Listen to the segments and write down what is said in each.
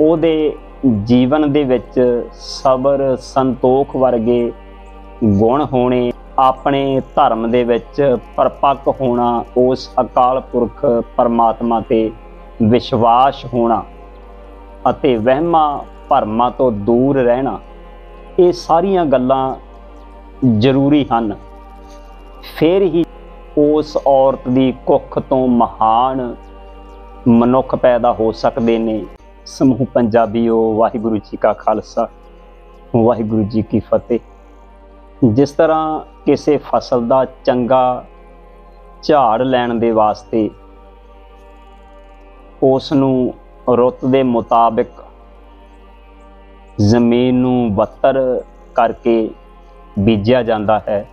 ਉਹਦੇ ਜੀਵਨ ਦੇ ਵਿੱਚ ਸਬਰ, ਸੰਤੋਖ ਵਰਗੇ ਗੁਣ ਹੋਣੇ, ਆਪਣੇ ਧਰਮ ਦੇ ਵਿੱਚ ਪਰਪੱਕ ਹੋਣਾ, ਉਸ ਅਕਾਲ ਪੁਰਖ ਪਰਮਾਤਮਾ ਤੇ ਵਿਸ਼ਵਾਸ ਹੋਣਾ ਅਤੇ ਵਹਿਮਾਂ ਭਰਮਾਂ ਤੋਂ ਦੂਰ ਰਹਿਣਾ, ਇਹ ਸਾਰੀਆਂ ਗੱਲਾਂ ਜ਼ਰੂਰੀ ਹਨ। ਫਿਰ ਹੀ ਉਸ ਔਰਤ ਦੀ ਕੁੱਖ ਤੋਂ ਮਹਾਨ ਮਨੁੱਖ ਪੈਦਾ ਹੋ ਸਕਦੇ ਨੇ। ਸਮੂਹ ਪੰਜਾਬੀਓ, ਵਾਹਿਗੁਰੂ ਜੀ ਕਾ ਖਾਲਸਾ, ਵਾਹਿਗੁਰੂ ਜੀ ਕੀ ਫਤਿਹ। ਜਿਸ ਤਰ੍ਹਾਂ ਕਿਸੇ ਫਸਲ ਦਾ ਚੰਗਾ ਝਾੜ ਲੈਣ ਦੇ ਵਾਸਤੇ ਉਸ ਨੂੰ ਰੁੱਤ ਦੇ ਮੁਤਾਬਿਕ ਜ਼ਮੀਨ ਨੂੰ ਬੱਤਰ ਕਰਕੇ ਬੀਜਿਆ ਜਾਂਦਾ ਹੈ।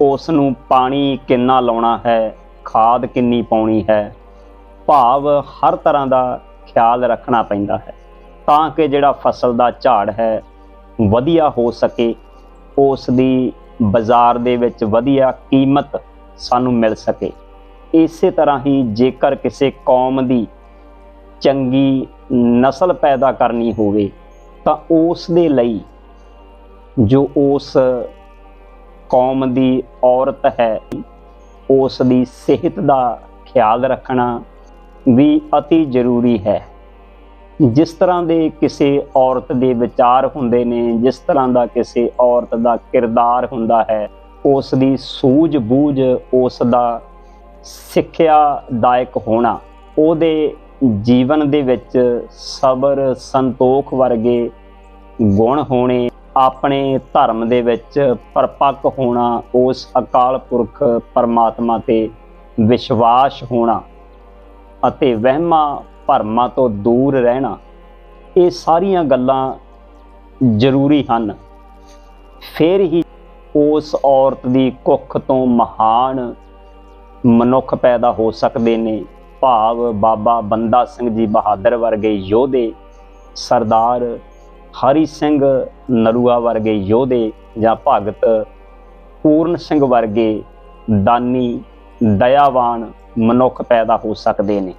ਉਸ ਨੂੰ ਪਾਣੀ ਕਿੰਨਾ ਲਾਉਣਾ ਹੈ, ਖਾਦ ਕਿੰਨੀ ਪਾਉਣੀ ਹੈ, ਭਾਵ ਹਰ ਤਰ੍ਹਾਂ ਦਾ ਖਿਆਲ ਰੱਖਣਾ ਪੈਂਦਾ ਹੈ ਤਾਂ ਕਿ ਜਿਹੜਾ ਫਸਲ ਦਾ ਝਾੜ ਹੈ ਵਧੀਆ ਹੋ ਸਕੇ, ਉਸ ਦੀ ਬਾਜ਼ਾਰ ਦੇ ਵਿੱਚ ਵਧੀਆ ਕੀਮਤ ਸਾਨੂੰ ਮਿਲ ਸਕੇ। ਇਸੇ ਤਰ੍ਹਾਂ ਹੀ ਜੇਕਰ ਕਿਸੇ ਕੌਮ ਦੀ ਚੰਗੀ ਨਸਲ ਪੈਦਾ ਕਰਨੀ ਹੋਵੇ, ਤਾਂ ਉਸ ਦੇ ਲਈ ਜੋ ਉਸ ਕੌਮ ਦੀ ਔਰਤ ਹੈ, ਉਸ ਦੀ ਸਿਹਤ ਦਾ ਖਿਆਲ ਰੱਖਣਾ ਵੀ ਅਤੀ ਜ਼ਰੂਰੀ ਹੈ। ਜਿਸ ਤਰ੍ਹਾਂ ਦੇ ਕਿਸੇ ਔਰਤ ਦੇ ਵਿਚਾਰ ਹੁੰਦੇ ਨੇ, ਜਿਸ ਤਰ੍ਹਾਂ ਦਾ ਕਿਸੇ ਔਰਤ ਦਾ ਕਿਰਦਾਰ ਹੁੰਦਾ ਹੈ ਉਸ ਦੀ ਸੂਝ-ਬੂਝ ਉਸ ਦਾ ਸਿੱਖਿਆਦਾਇਕ ਹੋਣਾ, ਉਹਦੇ ਜੀਵਨ ਦੇ ਵਿੱਚ ਸਬਰ, ਸੰਤੋਖ ਵਰਗੇ ਗੁਣ ਹੋਣੇ, ਆਪਣੇ ਧਰਮ ਦੇ ਵਿੱਚ ਪਰਪੱਕ ਹੋਣਾ, ਉਸ ਅਕਾਲ ਪੁਰਖ ਪਰਮਾਤਮਾ ਤੇ ਵਿਸ਼ਵਾਸ ਹੋਣਾ ਅਤੇ ਵਹਿਮਾਂ ਭਰਮਾਂ ਤੋਂ ਦੂਰ ਰਹਿਣਾ, ਇਹ ਸਾਰੀਆਂ ਗੱਲਾਂ ਜ਼ਰੂਰੀ ਹਨ। ਫਿਰ ਹੀ ਉਸ ਔਰਤ ਦੀ ਕੁੱਖ ਤੋਂ ਮਹਾਨ ਮਨੁੱਖ ਪੈਦਾ ਹੋ ਸਕਦੇ ਨੇ। ਭਾਵ ਬਾਬਾ ਬੰਦਾ ਸਿੰਘ ਜੀ ਬਹਾਦਰ ਵਰਗੇ ਯੋਧੇ, ਸਰਦਾਰ ਹਰੀ ਸਿੰਘ ਨਰੂਆ ਵਰਗੇ ਯੋਧੇ ਜਾਂ ਭਗਤ ਪੂਰਨ ਸਿੰਘ ਵਰਗੇ ਦਾਨੀ, ਦਇਆਵਾਨ ਮਨੁੱਖ ਪੈਦਾ ਹੋ ਸਕਦੇ ਨੇ।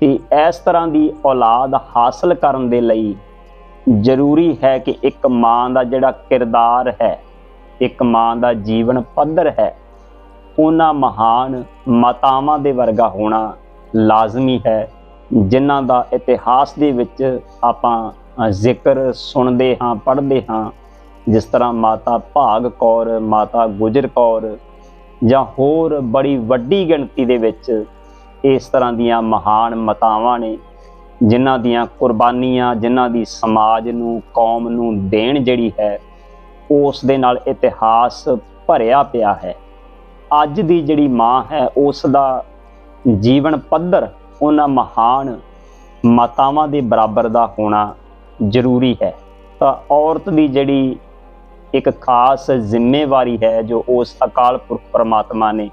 ਤੇ ਇਸ ਤਰ੍ਹਾਂ ਦੀ ਔਲਾਦ ਹਾਸਲ ਕਰਨ ਦੇ ਲਈ ਜ਼ਰੂਰੀ ਹੈ ਕਿ ਇੱਕ ਮਾਂ ਦਾ ਜਿਹੜਾ ਕਿਰਦਾਰ ਹੈ, ਇੱਕ ਮਾਂ ਦਾ ਜੀਵਨ ਪੱਧਰ ਹੈ, ਉਹਨਾਂ ਮਹਾਨ ਮਾਤਾਵਾਂ ਦੇ ਵਰਗਾ ਹੋਣਾ ਲਾਜ਼ਮੀ ਹੈ, ਜਿਨ੍ਹਾਂ ਦਾ ਇਤਿਹਾਸ ਦੇ ਵਿੱਚ ਆਪਾਂ ਜ਼ਿਕਰ ਸੁਣਦੇ ਹਾਂ, ਪੜ੍ਹਦੇ ਹਾਂ। ਜਿਸ ਤਰ੍ਹਾਂ ਮਾਤਾ ਭਾਗ ਕੌਰ, ਮਾਤਾ ਗੁਜਰ ਕੌਰ ਜਾਂ ਹੋਰ ਬੜੀ ਵੱਡੀ ਗਿਣਤੀ ਦੇ ਵਿੱਚ ਇਸ ਤਰ੍ਹਾਂ ਦੀਆਂ ਮਹਾਨ ਮਤਾਵਾਂ ਨੇ, ਜਿਨ੍ਹਾਂ ਦੀਆਂ ਕੁਰਬਾਨੀਆਂ, ਜਿਨ੍ਹਾਂ ਦੀ ਸਮਾਜ ਨੂੰ, ਕੌਮ ਨੂੰ ਦੇਣ ਜਿਹੜੀ ਹੈ, ਉਸ ਦੇ ਨਾਲ ਇਤਿਹਾਸ ਭਰਿਆ ਪਿਆ ਹੈ। ਅੱਜ ਦੀ ਜਿਹੜੀ ਮਾਂ ਹੈ, ਉਸ ਦਾ ਜੀਵਨ ਪੱਧਰ ਉਹਨਾਂ ਮਹਾਨ ਮਾਤਾਵਾਂ ਦੇ ਬਰਾਬਰ ਦਾ ਹੋਣਾ ਜ਼ਰੂਰੀ ਹੈ। ਤਾਂ ਔਰਤ ਦੀ ਜਿਹੜੀ ਇੱਕ ਖਾਸ ਜ਼ਿੰਮੇਵਾਰੀ ਹੈ ਜੋ ਉਸ ਅਕਾਲ ਪੁਰਖ ਪਰਮਾਤਮਾ ਨੇ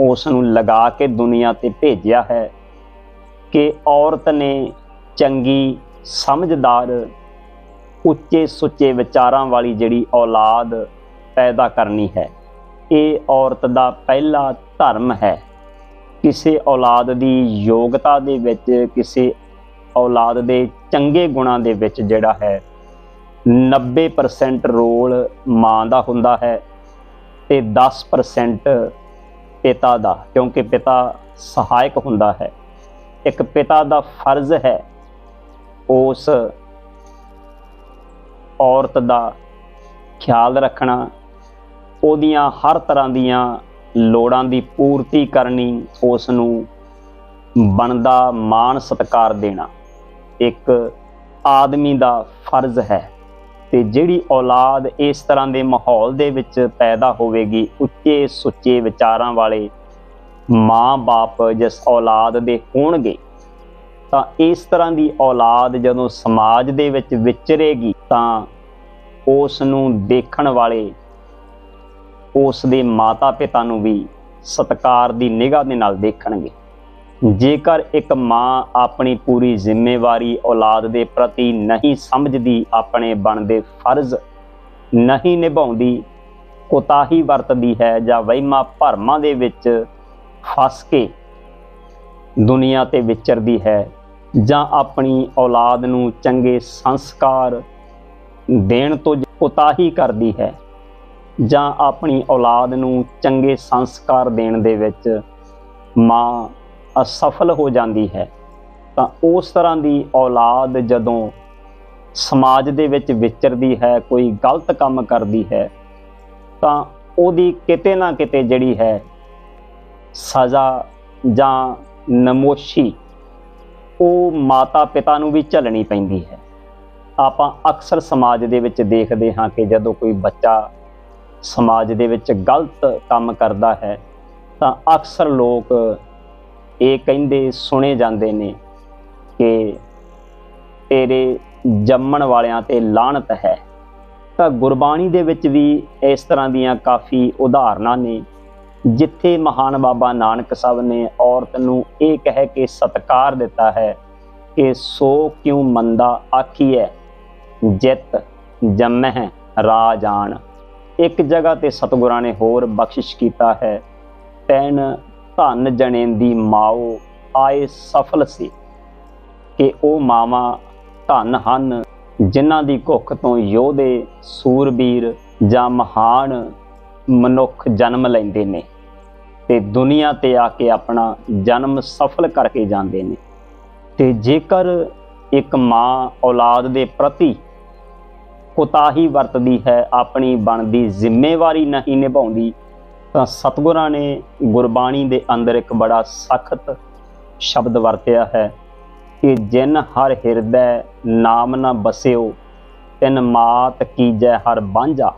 ਉਸ ਨੂੰ ਲਗਾ ਕੇ ਦੁਨੀਆ ਤੇ ਭੇਜਿਆ ਹੈ ਕਿ ਔਰਤ ਨੇ ਚੰਗੀ ਸਮਝਦਾਰ, ਉੱਚੇ ਸੁੱਚੇ ਵਿਚਾਰਾਂ ਵਾਲੀ ਜਿਹੜੀ ਔਲਾਦ ਪੈਦਾ ਕਰਨੀ ਹੈ। ਇਹ ਔਰਤ ਦਾ ਪਹਿਲਾ ਧਰਮ ਹੈ। ਕਿਸੇ ਔਲਾਦ ਦੀ ਯੋਗਤਾ ਦੇ ਵਿੱਚ, ਕਿਸੇ ਔਲਾਦ ਦੇ ਚੰਗੇ ਗੁਣਾਂ ਦੇ ਵਿੱਚ ਜਿਹੜਾ ਹੈ 90% ਰੋਲ ਮਾਂ ਦਾ ਹੁੰਦਾ ਹੈ ਤੇ 10% ਪਿਤਾ ਦਾ, ਕਿਉਂਕਿ ਪਿਤਾ ਸਹਾਇਕ ਹੁੰਦਾ ਹੈ। ਇੱਕ ਪਿਤਾ ਦਾ ਫਰਜ਼ ਹੈ ਉਸ ਔਰਤ ਦਾ ਖਿਆਲ ਰੱਖਣਾ, ਉਹਦੀਆਂ ਹਰ ਤਰ੍ਹਾਂ ਦੀਆਂ ਲੋੜਾਂ ਦੀ ਪੂਰਤੀ ਕਰਨੀ, ਉਸ ਨੂੰ ਬਣਦਾ ਮਾਣ ਸਤਕਾਰ ਦੇਣਾ। ਇੱਕ ਆਦਮੀ ਦਾ ਫਰਜ਼ ਹੈ। ਤੇ ਜਿਹੜੀ ਔਲਾਦ ਇਸ ਤਰ੍ਹਾਂ ਦੇ ਮਾਹੌਲ ਦੇ ਵਿੱਚ ਪੈਦਾ ਹੋਵੇਗੀ, ਉੱਚੇ ਸੁੱਚੇ ਵਿਚਾਰਾਂ ਵਾਲੇ ਮਾਂ-ਬਾਪ ਜਿਸ ਔਲਾਦ ਦੇ ਹੋਣਗੇ, ਤਾਂ ਇਸ ਤਰ੍ਹਾਂ ਦੀ ਔਲਾਦ ਜਦੋਂ ਸਮਾਜ ਦੇ ਵਿੱਚ ਵਿਚਰੇਗੀ, ਤਾਂ ਉਸ ਨੂੰ ਦੇਖਣ ਵਾਲੇ ਉਸ ਦੇ ਮਾਤਾ-ਪਿਤਾ ਨੂੰ ਵੀ ਸਤਕਾਰ ਦੀ ਨਿਗਾਹ ਦੇ ਨਾਲ ਦੇਖਣਗੇ। ਜੇਕਰ ਇੱਕ ਮਾਂ ਆਪਣੀ ਪੂਰੀ ਜ਼ਿੰਮੇਵਾਰੀ ਔਲਾਦ ਦੇ ਪ੍ਰਤੀ ਨਹੀਂ ਸਮਝਦੀ, ਆਪਣੇ ਬਣਦੇ ਫਰਜ਼ ਨਹੀਂ ਨਿਭਾਉਂਦੀ, ਕੋਤਾਹੀ ਵਰਤਦੀ ਹੈ ਜਾਂ ਵਹਿਮਾਂ ਭਰਮਾਂ ਦੇ ਵਿੱਚ ਫਸ ਕੇ ਦੁਨੀਆ ਤੇ ਵਿਚਰਦੀ ਹੈ ਜਾਂ ਆਪਣੀ ਔਲਾਦ ਨੂੰ ਚੰਗੇ ਸੰਸਕਾਰ ਦੇਣ ਤੋਂ ਉਤਾਹੀ ਕਰਦੀ ਹੈ ਜਾਂ ਆਪਣੀ ਔਲਾਦ ਨੂੰ ਚੰਗੇ ਸੰਸਕਾਰ ਦੇਣ ਦੇ ਵਿੱਚ ਮਾਂ ਅਸਫਲ ਹੋ ਜਾਂਦੀ ਹੈ, ਤਾਂ ਉਸ ਤਰ੍ਹਾਂ ਦੀ ਔਲਾਦ ਜਦੋਂ ਸਮਾਜ ਦੇ ਵਿੱਚ ਵਿਚਰਦੀ ਹੈ, ਕੋਈ ਗਲਤ ਕੰਮ ਕਰਦੀ ਹੈ, ਤਾਂ ਉਹਦੀ ਕਿਤੇ ਨਾ ਕਿਤੇ ਜਿਹੜੀ ਹੈ ਸਜ਼ਾ ਜਾਂ ਨਮੋਸ਼ੀ, ਉਹ ਮਾਤਾ ਪਿਤਾ ਨੂੰ ਵੀ ਝੱਲਣੀ ਪੈਂਦੀ ਹੈ। ਆਪਾਂ ਅਕਸਰ ਸਮਾਜ ਦੇ ਵਿੱਚ ਦੇਖਦੇ ਹਾਂ ਕਿ ਜਦੋਂ ਕੋਈ ਬੱਚਾ ਸਮਾਜ ਦੇ ਵਿੱਚ ਗਲਤ ਕੰਮ ਕਰਦਾ ਹੈ, ਤਾਂ ਅਕਸਰ ਲੋਕ ਇਹ ਕਹਿੰਦੇ ਸੁਣੇ ਜਾਂਦੇ ਨੇ ਕਿ ਤੇਰੇ ਜੰਮਣ ਵਾਲਿਆਂ ਤੇ ਲਾਹਨਤ ਹੈ। ਤਾਂ ਗੁਰਬਾਣੀ ਦੇ ਵਿੱਚ ਵੀ ਇਸ ਤਰ੍ਹਾਂ ਦੀਆਂ ਕਾਫੀ ਉਦਾਹਰਨਾਂ ਨੇ, ਜਿੱਥੇ ਮਹਾਨ ਬਾਬਾ ਨਾਨਕ ਸਾਹਿਬ ਨੇ ਔਰਤ ਨੂੰ ਇਹ ਕਹਿ ਕੇ ਸਤਕਾਰ ਦਿੱਤਾ ਹੈ ਕਿ ਸੋ ਕਿਉ ਮੰਦਾ ਆਖੀਐ, ਜਿਤ ਜੰਮਹਿ ਰਾਜਾਨ। ਇੱਕ ਜਗ੍ਹਾ ਤੇ ਸਤਿਗੁਰਾਂ ਨੇ ਹੋਰ ਬਖਸ਼ਿਸ਼ ਕੀਤਾ ਹੈ ਤੈਨ ਧਨ ਜਣੇ ਦੀ ਮਾਓ ਆਏ ਸਫਲ ਸੀ ਕਿ ਉਹ ਮਾਵਾ ਧਨ ਹਨ, ਜਿਨ੍ਹਾਂ ਦੀ ਕੁੱਖ ਤੋਂ ਯੋਧੇ, ਸੂਰਬੀਰ ਜਾਂ ਮਹਾਨ ਮਨੁੱਖ ਜਨਮ ਲੈਂਦੇ ਨੇ ਤੇ ਦੁਨੀਆ ਤੇ ਆ ਕੇ ਆਪਣਾ ਜਨਮ ਸਫਲ ਕਰਕੇ ਜਾਂਦੇ ਨੇ। ਤੇ ਜੇਕਰ ਇੱਕ ਮਾਂ ਔਲਾਦ ਦੇ ਪ੍ਰਤੀ ਕੁਤਾਹੀ ਵਰਤਦੀ ਹੈ, ਆਪਣੀ ਬਣਦੀ ਜ਼ਿੰਮੇਵਾਰੀ ਨਹੀਂ ਨਿਭਾਉਂਦੀ ਤਾਂ ਸਤਿਗੁਰਾਂ ਨੇ ਗੁਰਬਾਣੀ ਦੇ ਅੰਦਰ ਇੱਕ ਬੜਾ ਸਖਤ ਸ਼ਬਦ ਵਰਤਿਆ ਹੈ ਕਿ ਜਿਨ ਹਰ ਹਿਰਦੈ ਨਾਮ ਨਾ ਬਸਿਓ, ਤਿਨ ਮਾਤ ਕੀਜੈ ਹਰ ਬਾਂਝਾ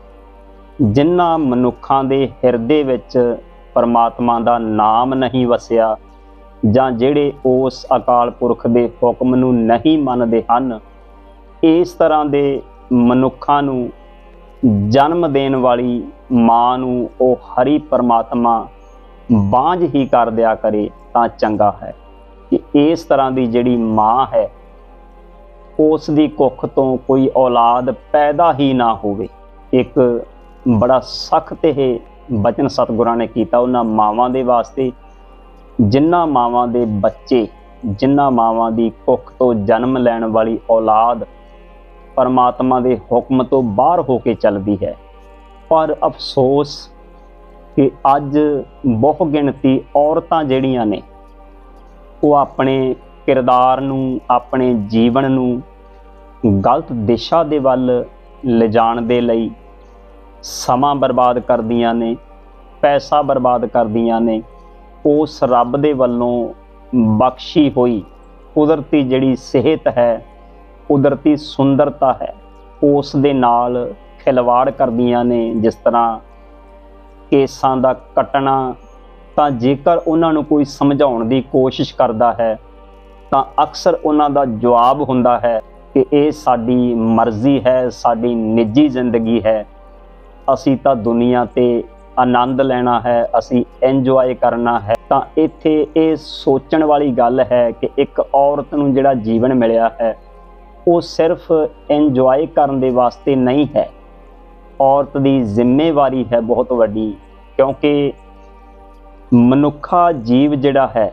ਜਿਨ੍ਹਾਂ ਮਨੁੱਖਾਂ ਦੇ ਹਿਰਦੇ ਵਿੱਚ ਪਰਮਾਤਮਾ ਦਾ ਨਾਮ ਨਹੀਂ ਵਸਿਆ ਜਾਂ ਜਿਹੜੇ ਉਸ ਅਕਾਲ ਪੁਰਖ ਦੇ ਹੁਕਮ ਨੂੰ ਨਹੀਂ ਮੰਨਦੇ ਹਨ, ਇਸ ਤਰ੍ਹਾਂ ਦੇ ਮਨੁੱਖਾਂ ਨੂੰ ਜਨਮ ਦੇਣ ਵਾਲੀ ਮਾਂ ਨੂੰ ਉਹ ਹਰੀ ਪਰਮਾਤਮਾ ਬਾਝ ਹੀ ਕਰ ਦਿਆ ਕਰੇ ਤਾਂ ਚੰਗਾ ਹੈ। ਕਿ ਇਸ ਤਰ੍ਹਾਂ ਦੀ ਜਿਹੜੀ ਮਾਂ ਹੈ, ਉਸ ਦੀ ਕੁੱਖ ਤੋਂ ਕੋਈ ਔਲਾਦ ਪੈਦਾ ਹੀ ਨਾ ਹੋਵੇ। ਇੱਕ ਬੜਾ ਸਖਤ ਇਹ ਬਚਨ ਸਤਿਗੁਰਾਂ ਨੇ ਕੀਤਾ ਉਹਨਾਂ ਮਾਵਾਂ ਦੇ ਵਾਸਤੇ। ਜਿਨ੍ਹਾਂ ਮਾਵਾਂ ਦੇ ਬੱਚੇ ਜਿਨ੍ਹਾਂ ਮਾਵਾਂ ਦੀ ਕੁੱਖ ਤੋਂ ਜਨਮ ਲੈਣ ਵਾਲੀ ਔਲਾਦ ਪਰਮਾਤਮਾ ਦੇ ਹੁਕਮ ਤੋਂ ਬਾਹਰ ਹੋ ਕੇ ਚੱਲਦੀ ਹੈ। ਪਰ ਅਫਸੋਸ ਕਿ ਅੱਜ ਬਹੁ ਗਿਣਤੀ ਔਰਤਾਂ ਜਿਹੜੀਆਂ ਨੇ, ਉਹ ਆਪਣੇ ਕਿਰਦਾਰ ਨੂੰ, ਆਪਣੇ ਜੀਵਨ ਨੂੰ ਗਲਤ ਦਿਸ਼ਾ ਦੇ ਵੱਲ ਲਿਜਾਣ ਦੇ ਲਈ ਸਮਾਂ ਬਰਬਾਦ ਕਰਦੀਆਂ ਨੇ, ਪੈਸਾ ਬਰਬਾਦ ਕਰਦੀਆਂ ਨੇ, ਉਸ ਰੱਬ ਦੇ ਵੱਲੋਂ ਬਖਸ਼ੀ ਹੋਈ ਕੁਦਰਤੀ ਜਿਹੜੀ ਸਿਹਤ ਹੈ, ਕੁਦਰਤੀ ਸੁੰਦਰਤਾ ਹੈ, ਉਸ ਦੇ ਨਾਲ ਖਿਲਵਾੜ ਕਰਦੀਆਂ ਨੇ, ਜਿਸ ਤਰ੍ਹਾਂ ਕੇਸਾਂ ਦਾ ਕੱਟਣਾ, ਤਾਂ ਜੇਕਰ ਉਹਨਾਂ ਨੂੰ ਕੋਈ ਸਮਝਾਉਣ ਦੀ ਕੋਸ਼ਿਸ਼ ਕਰਦਾ ਹੈ, ਤਾਂ ਅਕਸਰ ਉਹਨਾਂ ਦਾ ਜਵਾਬ ਹੁੰਦਾ ਹੈ ਕਿ ਇਹ ਸਾਡੀ ਮਰਜ਼ੀ ਹੈ, ਸਾਡੀ ਨਿੱਜੀ ਜ਼ਿੰਦਗੀ ਹੈ। ਅਸੀਂ ਤਾਂ ਦੁਨੀਆ ਤੇ ਆਨੰਦ ਲੈਣਾ ਹੈ, ਅਸੀਂ ਇੰਜੋਏ ਕਰਨਾ ਹੈ। ਤਾਂ ਇੱਥੇ ਇਹ ਸੋਚਣ ਵਾਲੀ ਗੱਲ ਹੈ ਕਿ ਇੱਕ ਔਰਤ ਨੂੰ ਜਿਹੜਾ ਜੀਵਨ ਮਿਲਿਆ ਹੈ, ਉਹ ਸਿਰਫ ਇੰਜੋਏ ਕਰਨ ਦੇ ਵਾਸਤੇ ਨਹੀਂ ਹੈ। ਔਰਤ ਦੀ ਜ਼ਿੰਮੇਵਾਰੀ ਹੈ ਬਹੁਤ ਵੱਡੀ, ਕਿਉਂਕਿ ਮਨੁੱਖਾ ਜੀਵ ਜਿਹੜਾ ਹੈ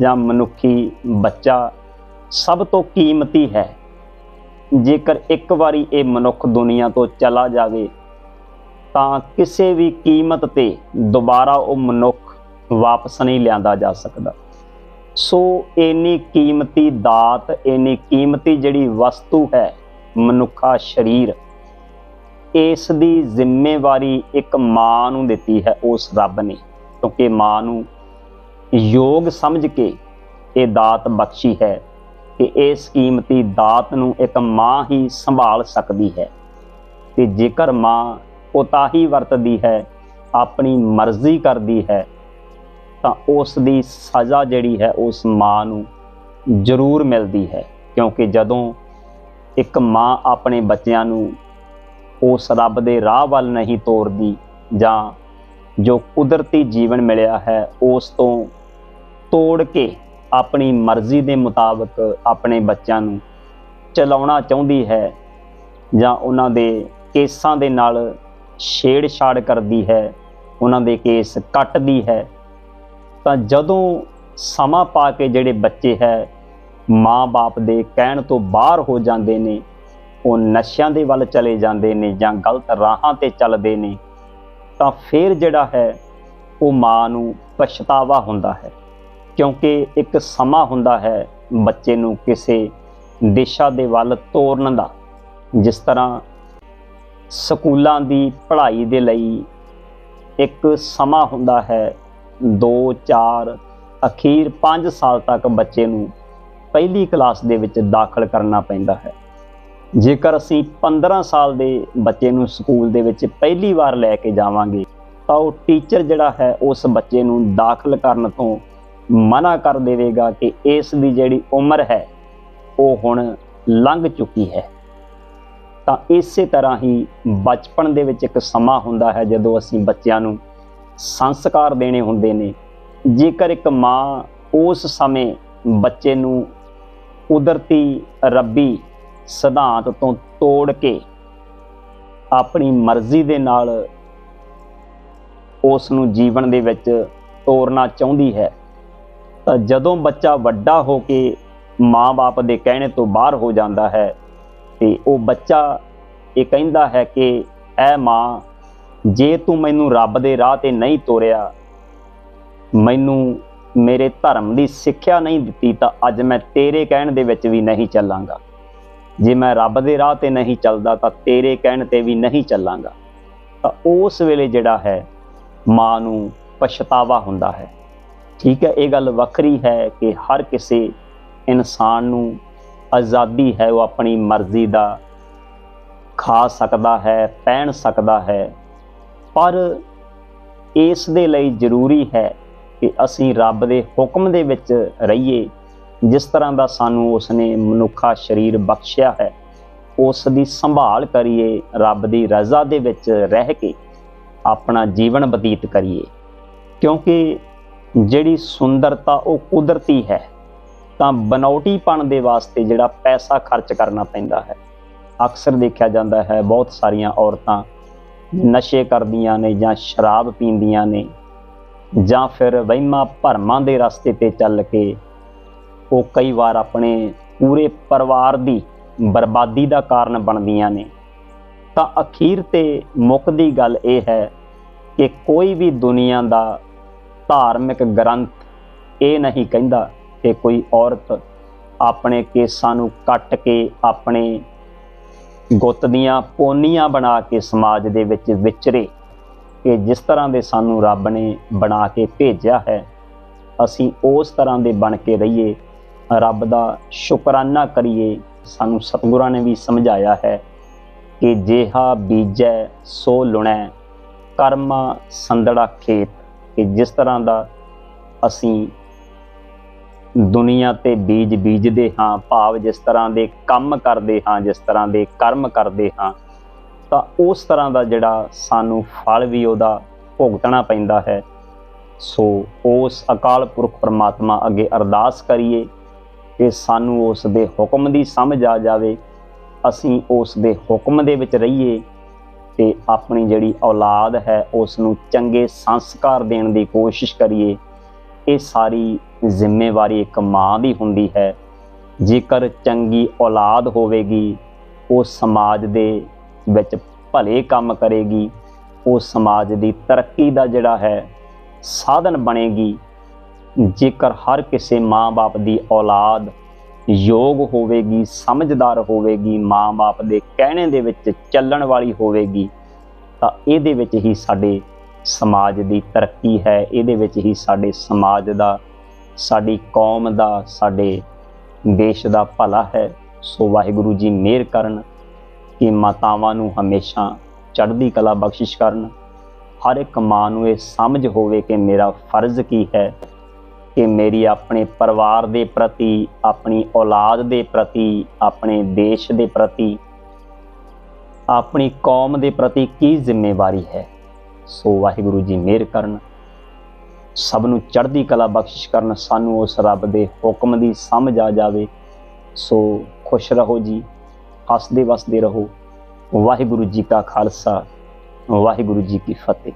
ਜਾਂ ਮਨੁੱਖੀ ਬੱਚਾ ਸਭ ਤੋਂ ਕੀਮਤੀ ਹੈ। ਜੇਕਰ ਇੱਕ ਵਾਰੀ ਇਹ ਮਨੁੱਖ ਦੁਨੀਆ ਤੋਂ ਚਲਾ ਜਾਵੇ, ਤਾਂ ਕਿਸੇ ਵੀ ਕੀਮਤ ਤੇ ਦੁਬਾਰਾ ਉਹ ਮਨੁੱਖ ਵਾਪਸ ਨਹੀਂ ਲਿਆਂਦਾ ਜਾ ਸਕਦਾ। ਸੋ ਇੰਨੀ ਕੀਮਤੀ ਦਾਤ, ਇੰਨੀ ਕੀਮਤੀ ਜਿਹੜੀ ਵਸਤੂ ਹੈ ਮਨੁੱਖਾ ਸਰੀਰ ਇਸ ਦੀ ਜ਼ਿੰਮੇਵਾਰੀ ਇੱਕ ਮਾਂ ਨੂੰ ਦਿੱਤੀ ਹੈ, ਉਸ ਰੱਬ ਨੇ। ਕਿਉਂਕਿ ਮਾਂ ਨੂੰ ਯੋਗ ਸਮਝ ਕੇ ਇਹ ਦਾਤ ਬਖਸ਼ੀ ਹੈ ਕਿ ਇਸ ਕੀਮਤੀ ਦਾਤ ਨੂੰ ਇੱਕ ਮਾਂ ਹੀ ਸੰਭਾਲ ਸਕਦੀ ਹੈ। ਤੇ ਜੇਕਰ ਮਾਂ ਉਤਾਹੀ ਵਰਤਦੀ ਹੈ, ਆਪਣੀ ਮਰਜ਼ੀ ਕਰਦੀ ਹੈ, ਤਾਂ ਉਸ ਦੀ ਸਜ਼ਾ ਜਿਹੜੀ ਹੈ, ਉਸ ਮਾਂ ਨੂੰ ਜ਼ਰੂਰ ਮਿਲਦੀ ਹੈ। ਕਿਉਂਕਿ ਜਦੋਂ ਇੱਕ ਮਾਂ ਆਪਣੇ ਬੱਚਿਆਂ ਨੂੰ ਉਸ ਰੱਬ ਦੇ ਰਾਹ ਵੱਲ ਨਹੀਂ ਤੋਰਦੀ, ਜਾਂ ਜੋ ਕੁਦਰਤੀ ਜੀਵਨ ਮਿਲਿਆ ਹੈ ਉਸ ਤੋਂ ਤੋੜ ਕੇ ਆਪਣੀ ਮਰਜ਼ੀ ਦੇ ਮੁਤਾਬਕ ਆਪਣੇ ਬੱਚਿਆਂ ਨੂੰ ਚਲਾਉਣਾ ਚਾਹੁੰਦੀ ਹੈ, ਜਾਂ ਉਹਨਾਂ ਦੇ ਕੇਸਾਂ ਦੇ ਨਾਲ ਛੇੜਛਾੜ ਕਰਦੀ ਹੈ, ਉਹਨਾਂ ਦੇ ਕੇਸ ਕੱਟਦੀ ਹੈ, ਤਾਂ ਜਦੋਂ ਸਮਾਂ ਪਾ ਕੇ ਜਿਹੜੇ ਬੱਚੇ ਹੈ, ਮਾਂ-ਬਾਪ ਦੇ ਕਹਿਣ ਤੋਂ ਬਾਹਰ ਹੋ ਜਾਂਦੇ ਨੇ ਉਹ ਨਸ਼ਿਆਂ ਦੇ ਵੱਲ ਚਲੇ ਜਾਂਦੇ ਨੇ ਜਾਂ ਗਲਤ ਰਾਹਾਂ ਤੇ ਚੱਲਦੇ ਨੇ, ਤਾਂ ਫਿਰ ਜਿਹੜਾ ਹੈ ਉਹ ਮਾਂ ਨੂੰ ਪਛਤਾਵਾ ਹੁੰਦਾ ਹੈ। ਕਿਉਂਕਿ ਇੱਕ ਸਮਾਂ ਹੁੰਦਾ ਹੈ ਬੱਚੇ ਨੂੰ ਕਿਸੇ ਦਿਸ਼ਾ ਦੇ ਵੱਲ ਤੋਰਨ ਦਾ, ਜਿਸ ਤਰ੍ਹਾਂ ਸਕੂਲਾਂ ਦੀ ਪੜ੍ਹਾਈ ਦੇ ਲਈ ਇੱਕ ਸਮਾਂ ਹੁੰਦਾ ਹੈ 2 4 ਅਖੀਰ 5 ਸਾਲ ਤੱਕ ਬੱਚੇ ਨੂੰ ਪਹਿਲੀ ਕਲਾਸ ਦੇ ਵਿੱਚ ਦਾਖਲ ਕਰਨਾ ਪੈਂਦਾ ਹੈ। ਜੇਕਰ ਅਸੀਂ 15 ਸਾਲ ਦੇ ਬੱਚੇ ਨੂੰ ਸਕੂਲ ਦੇ ਵਿੱਚ ਪਹਿਲੀ ਵਾਰ ਲੈ ਕੇ ਜਾਵਾਂਗੇ, ਤਾਂ ਉਹ ਟੀਚਰ ਜਿਹੜਾ ਹੈ, ਉਸ ਬੱਚੇ ਨੂੰ ਦਾਖਲ ਕਰਨ ਤੋਂ ਮਨਾ ਕਰ ਦੇਵੇਗਾ ਕਿ ਇਸ ਦੀ ਜਿਹੜੀ ਉਮਰ ਹੈ, ਉਹ ਹੁਣ ਲੰਘ ਚੁੱਕੀ ਹੈ। ਤਾਂ ਇਸੇ ਤਰ੍ਹਾਂ ਹੀ ਬਚਪਨ ਦੇ ਵਿੱਚ ਇੱਕ ਸਮਾਂ ਹੁੰਦਾ ਹੈ, ਜਦੋਂ ਅਸੀਂ ਬੱਚਿਆਂ ਨੂੰ ਸੰਸਕਾਰ ਦੇਣੇ ਹੁੰਦੇ ਨੇ। ਜੇਕਰ ਇੱਕ ਮਾਂ ਉਸ ਸਮੇਂ ਬੱਚੇ ਨੂੰ ਕੁਦਰਤੀ ਰੱਬੀ ਸਿਧਾਂਤ ਤੋਂ ਤੋੜ ਕੇ ਆਪਣੀ ਮਰਜ਼ੀ ਦੇ ਨਾਲ ਉਸ ਨੂੰ ਜੀਵਨ ਦੇ ਵਿੱਚ ਤੋਰਨਾ ਚਾਹੁੰਦੀ ਹੈ, ਤਾਂ ਜਦੋਂ ਬੱਚਾ ਵੱਡਾ ਹੋ ਕੇ ਮਾਂ-ਬਾਪ ਦੇ ਕਹਿਣੇ ਤੋਂ ਬਾਹਰ ਹੋ ਜਾਂਦਾ ਹੈ ਤੇ ਉਹ ਬੱਚਾ ਇਹ ਕਹਿੰਦਾ ਹੈ ਕਿ, ਐ ਮਾਂ, ਜੇ ਤੂੰ ਮੈਨੂੰ ਰੱਬ ਦੇ ਰਾਹ ਤੇ ਨਹੀਂ ਤੋਰਿਆ, ਮੈਨੂੰ ਮੇਰੇ ਧਰਮ ਦੀ ਸਿੱਖਿਆ ਨਹੀਂ ਦਿੱਤੀ, ਤਾਂ ਅੱਜ ਮੈਂ ਤੇਰੇ ਕਹਿਣ ਦੇ ਵਿੱਚ ਵੀ ਨਹੀਂ ਚੱਲਾਂਗਾ। ਜੇ ਮੈਂ ਰੱਬ ਦੇ ਰਾਹ ਤੇ ਨਹੀਂ ਚੱਲਦਾ ਤਾਂ ਤੇਰੇ ਕਹਿਣ ਤੇ ਵੀ ਨਹੀਂ ਚੱਲਾਂਗਾ। ਤਾਂ ਉਸ ਵੇਲੇ ਜਿਹੜਾ ਹੈ, ਮਾਂ ਨੂੰ ਪਛਤਾਵਾ ਹੁੰਦਾ ਹੈ। ਠੀਕ ਹੈ, ਇਹ ਗੱਲ ਵੱਖਰੀ ਹੈ ਕਿ ਹਰ ਕਿਸੇ ਇਨਸਾਨ ਨੂੰ ਆਜ਼ਾਦੀ ਹੈ, ਉਹ ਆਪਣੀ ਮਰਜ਼ੀ ਦਾ ਖਾ ਸਕਦਾ ਹੈ ਪਹਿਨ ਸਕਦਾ ਹੈ। ਪਰ ਇਸ ਦੇ ਲਈ ਜ਼ਰੂਰੀ ਹੈ ਕਿ ਅਸੀਂ ਰੱਬ ਦੇ ਹੁਕਮ ਦੇ ਵਿੱਚ ਰਹੀਏ। ਜਿਸ ਤਰ੍ਹਾਂ ਦਾ ਸਾਨੂੰ ਉਸਨੇ ਮਨੁੱਖਾ ਸਰੀਰ ਬਖਸ਼ਿਆ ਹੈ ਉਸ ਦੀ ਸੰਭਾਲ ਕਰੀਏ, ਰੱਬ ਦੀ ਰਜ਼ਾ ਦੇ ਵਿੱਚ ਰਹਿ ਕੇ ਆਪਣਾ ਜੀਵਨ ਬਤੀਤ ਕਰੀਏ। ਕਿਉਂਕਿ ਜਿਹੜੀ ਸੁੰਦਰਤਾ ਉਹ ਕੁਦਰਤੀ ਹੈ, ਤਾਂ ਬਨੌਟੀਪਣ ਦੇ ਵਾਸਤੇ ਜਿਹੜਾ ਪੈਸਾ ਖਰਚ ਕਰਨਾ ਪੈਂਦਾ ਹੈ। ਅਕਸਰ ਦੇਖਿਆ ਜਾਂਦਾ ਹੈ, ਬਹੁਤ ਸਾਰੀਆਂ ਔਰਤਾਂ ਨਸ਼ੇ ਕਰਦੀਆਂ ਨੇ ਜਾਂ ਸ਼ਰਾਬ ਪੀਂਦੀਆਂ ਨੇ ਜਾਂ ਫਿਰ ਵਹਿਮਾਂ ਭਰਮਾਂ ਦੇ ਰਸਤੇ ਤੇ ਚੱਲ ਕੇ ਉਹ ਕਈ ਵਾਰ ਆਪਣੇ ਪੂਰੇ ਪਰਿਵਾਰ ਦੀ ਬਰਬਾਦੀ ਦਾ ਕਾਰਨ ਬਣਦੀਆਂ ਨੇ। ਤਾਂ ਅਖੀਰ ਤੇ ਮੁੱਕਦੀ ਗੱਲ ਇਹ ਹੈ ਕਿ ਕੋਈ ਵੀ ਦੁਨੀਆ ਦਾ ਧਾਰਮਿਕ ਗ੍ਰੰਥ ਇਹ ਨਹੀਂ ਕਹਿੰਦਾ ਕਿ ਕੋਈ ਔਰਤ ਆਪਣੇ ਕੇਸਾਂ ਨੂੰ ਕੱਟ ਕੇ ਆਪਣੇ ਗੁੱਤ ਦੀਆਂ ਪੋਨੀਆਂ ਬਣਾ ਕੇ ਸਮਾਜ ਦੇ ਵਿੱਚ ਵਿਚਰੇ ਕਿ ਜਿਸ ਤਰ੍ਹਾਂ ਦੇ ਸਾਨੂੰ ਰੱਬ ਨੇ ਬਣਾ ਕੇ ਭੇਜਿਆ ਹੈ ਅਸੀਂ ਉਸ ਤਰ੍ਹਾਂ ਦੇ ਬਣ ਕੇ ਰਹੀਏ ਰੱਬ ਦਾ ਸ਼ੁਕਰਾਨਾ ਕਰੀਏ, ਸਾਨੂੰ ਸਤਿਗੁਰਾਂ ਨੇ ਵੀ ਸਮਝਾਇਆ ਹੈ ਕਿ ਜਿਹਾ ਬੀਜੈ, ਸੋ ਲੁਣੈ, ਕਰਮਾ ਸੰਦੜਾ ਖੇਤ। ਕਿ ਜਿਸ ਤਰ੍ਹਾਂ ਦਾ ਅਸੀਂ ਦੁਨੀਆ ਤੇ ਬੀਜ ਬੀਜਦੇ ਹਾਂ, ਭਾਵ ਜਿਸ ਤਰ੍ਹਾਂ ਦੇ ਕੰਮ ਕਰਦੇ ਹਾਂ, ਜਿਸ ਤਰ੍ਹਾਂ ਦੇ ਕਰਮ ਕਰਦੇ ਹਾਂ, ਤਾਂ ਉਸ ਤਰ੍ਹਾਂ ਦਾ ਜਿਹੜਾ ਸਾਨੂੰ ਫਲ ਵੀ ਉਹਦਾ ਭੁਗਤਣਾ ਪੈਂਦਾ ਹੈ। ਸੋ ਉਸ ਅਕਾਲ ਪੁਰਖ ਪਰਮਾਤਮਾ ਅੱਗੇ ਅਰਦਾਸ ਕਰੀਏ ਕਿ ਸਾਨੂੰ ਉਸ ਦੇ ਹੁਕਮ ਦੀ ਸਮਝ ਆ ਜਾਵੇ। ਅਸੀਂ ਉਸ ਦੇ ਹੁਕਮ ਦੇ ਵਿੱਚ ਰਹੀਏ ਤੇ ਆਪਣੀ ਜਿਹੜੀ ਔਲਾਦ ਹੈ, ਉਸ ਨੂੰ ਚੰਗੇ ਸੰਸਕਾਰ ਦੇਣ ਦੀ ਕੋਸ਼ਿਸ਼ ਕਰੀਏ। ਇਹ ਸਾਰੀ ਜ਼ਿੰਮੇਵਾਰੀ ਇੱਕ ਮਾਂ ਦੀ ਹੁੰਦੀ ਹੈ। ਜੇਕਰ ਚੰਗੀ ਔਲਾਦ ਹੋਵੇਗੀ, ਉਹ ਸਮਾਜ ਦੇ ਵਿੱਚ ਭਲੇ ਕੰਮ ਕਰੇਗੀ। ਉਹ ਸਮਾਜ ਦੀ ਤਰੱਕੀ ਦਾ ਜਿਹੜਾ ਹੈ ਸਾਧਨ ਬਣੇਗੀ। ਜੇਕਰ ਹਰ ਕਿਸੇ ਮਾਂ-ਬਾਪ ਦੀ ਔਲਾਦ ਯੋਗ ਹੋਵੇਗੀ, ਸਮਝਦਾਰ ਹੋਵੇਗੀ, ਮਾਂ-ਬਾਪ ਦੇ ਕਹਿਣੇ ਦੇ ਵਿੱਚ ਚੱਲਣ ਵਾਲੀ ਹੋਵੇਗੀ, ਤਾਂ ਇਹਦੇ ਵਿੱਚ ਹੀ ਸਾਡੇ ਸਮਾਜ ਦੀ ਤਰੱਕੀ ਹੈ, ਇਹਦੇ ਵਿੱਚ ਹੀ ਸਾਡੇ ਸਮਾਜ ਦਾ, ਸਾਡੀ ਕੌਮ ਦਾ, ਸਾਡੇ ਦੇਸ਼ ਦਾ ਭਲਾ ਹੈ। ਸੋ ਵਾਹਿਗੁਰੂ ਜੀ ਮਿਹਰ ਕਰਨ ਕਿ ਮਾਤਾਵਾਂ ਨੂੰ ਹਮੇਸ਼ਾ ਚੜ੍ਹਦੀ ਕਲਾ ਬਖਸ਼ਿਸ਼ ਕਰਨ। ਹਰ ਇੱਕ ਮਾਂ ਨੂੰ ਇਹ ਸਮਝ ਹੋਵੇ ਕਿ ਮੇਰਾ ਫਰਜ਼ ਕੀ ਹੈ ਕਿ ਮੇਰੀ ਆਪਣੇ ਪਰਿਵਾਰ ਦੇ ਪ੍ਰਤੀ, ਆਪਣੀ ਔਲਾਦ ਦੇ ਪ੍ਰਤੀ, ਆਪਣੇ ਦੇਸ਼ ਦੇ ਪ੍ਰਤੀ, ਆਪਣੀ ਕੌਮ ਦੇ ਪ੍ਰਤੀ ਕੀ ਜ਼ਿੰਮੇਵਾਰੀ ਹੈ? ਸੋ ਵਾਹਿਗੁਰੂ ਜੀ ਮਿਹਰ ਕਰਨ। ਸਭ ਨੂੰ ਚੜ੍ਹਦੀ ਕਲਾ ਬਖਸ਼ਿਸ਼ ਕਰਨ, ਸਾਨੂੰ ਉਸ ਰੱਬ ਦੇ ਹੁਕਮ ਦੀ ਸਮਝ ਆ ਜਾਵੇ। ਸੋ ਖੁਸ਼ ਰਹੋ ਜੀ, ਹੱਸਦੇ ਵਸਦੇ ਰਹੋ। ਵਾਹਿਗੁਰੂ ਜੀ ਕਾ ਖਾਲਸਾ, ਵਾਹਿਗੁਰੂ ਜੀ ਕੀ ਫਤਿਹ।